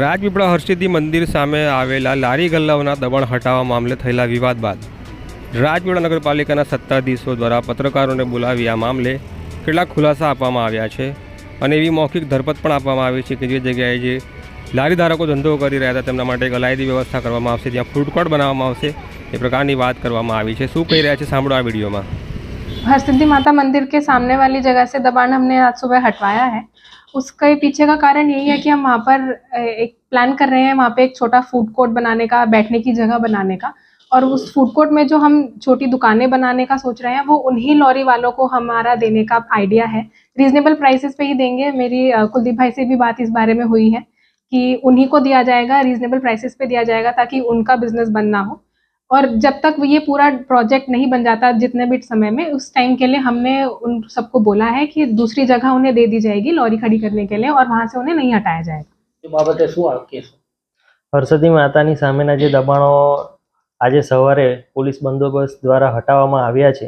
રાજપીપળા હરસિદ્ધિ મંદિર સામે આવેલા લારી ગલ્લાઓના દબાણ હટાવવા મામલે થયેલા વિવાદ બાદ રાજપીપળા નગરપાલિકાના સત્તાધીશો દ્વારા પત્રકારોને બોલાવી આ મામલે કેટલાક ખુલાસા આપવામાં આવ્યા છે અને એવી મૌખિક ધરપત પણ આપવામાં આવી છે કે જે જગ્યાએ જે લારી ધારકો ધંધો કરી રહ્યા હતા તેમના માટે એક અલાયદી વ્યવસ્થા કરવામાં આવશે ત્યાં ફૂડ કોર્ટ બનાવવામાં આવશે, એ પ્રકારની વાત કરવામાં આવી છે. શું કહી રહ્યા છે? સાંભળો આ વિડીયોમાં. हरसिद्धि माता मंदिर के सामने वाली जगह से दबाण हमने आज सुबह हटवाया है। उसके पीछे का कारण यही है कि हम वहाँ पर एक प्लान कर रहे हैं वहाँ पे एक छोटा फ़ूड कोर्ट बनाने का, बैठने की जगह बनाने का। और उस फ़ूड कोर्ट में जो हम छोटी दुकानें बनाने का सोच रहे हैं, वो उन्हीं लॉरी वालों को हमारा देने का आइडिया है। रीजनेबल प्राइसेस पे ही देंगे। मेरी कुलदीप भाई से भी बात इस बारे में हुई है कि उन्हीं को दिया जाएगा रीजनेबल प्राइसेस पे दिया जाएगा ताकि उनका बिज़नेस बंद ना हो। और जब तक ये पूरा प्रोजेक्ट नहीं बन जाता जितने भी समय में उस टाइम के लिए हमने उन सबको बोला है कि दूसरी जगह उन्हें दे दी जाएगी लॉरी खड़ी करने के लिए और वहां से उन्हें नहीं हटाया जाएगा એ બાબતે શું આ કહેશો હરસદી માતાની સામેના જે દબાણો આજે સવારે પોલીસ બંદોબસ્ત દ્વારા હટાવવામાં આવ્યા છે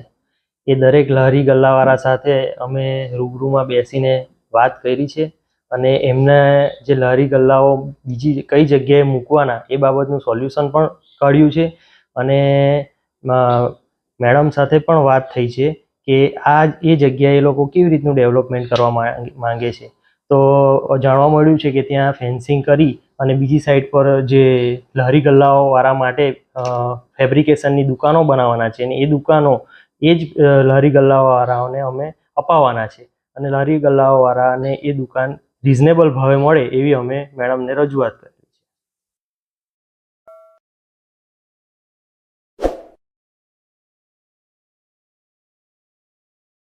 એ દરેક લહેરી ગલ્લાવાળા સાથે અમે રૂબરૂમાં બેસીને વાત કરી છે અને એમને જે લહેરી ગલ્લાઓ બીજી કઈ જગ્યાએ મૂકવાના એ બાબતનું સોલ્યુશન પણ કાઢ્યું છે અને મેડમ સાથે પણ વાત થઈ છે કે આ એ જગ્યાએ એ લોકો કેવી રીતનું ડેવલપમેન્ટ કરવા માંગે છે. તો જાણવા મળ્યું છે કે ત્યાં ફેન્સિંગ કરી અને બીજી સાઈડ પર જે લહેરી ગલ્લાઓવાળા માટે ફેબ્રિકેશનની દુકાનો બનાવવાના છે અને એ દુકાનો એ જ લહેરી ગલ્લાઓ અમે અપાવવાના છે. અને લહેરી ગલ્લાઓવાળાને એ દુકાન રિઝનેબલ ભાવે મળે એવી અમે મેડમને રજૂઆત કરી.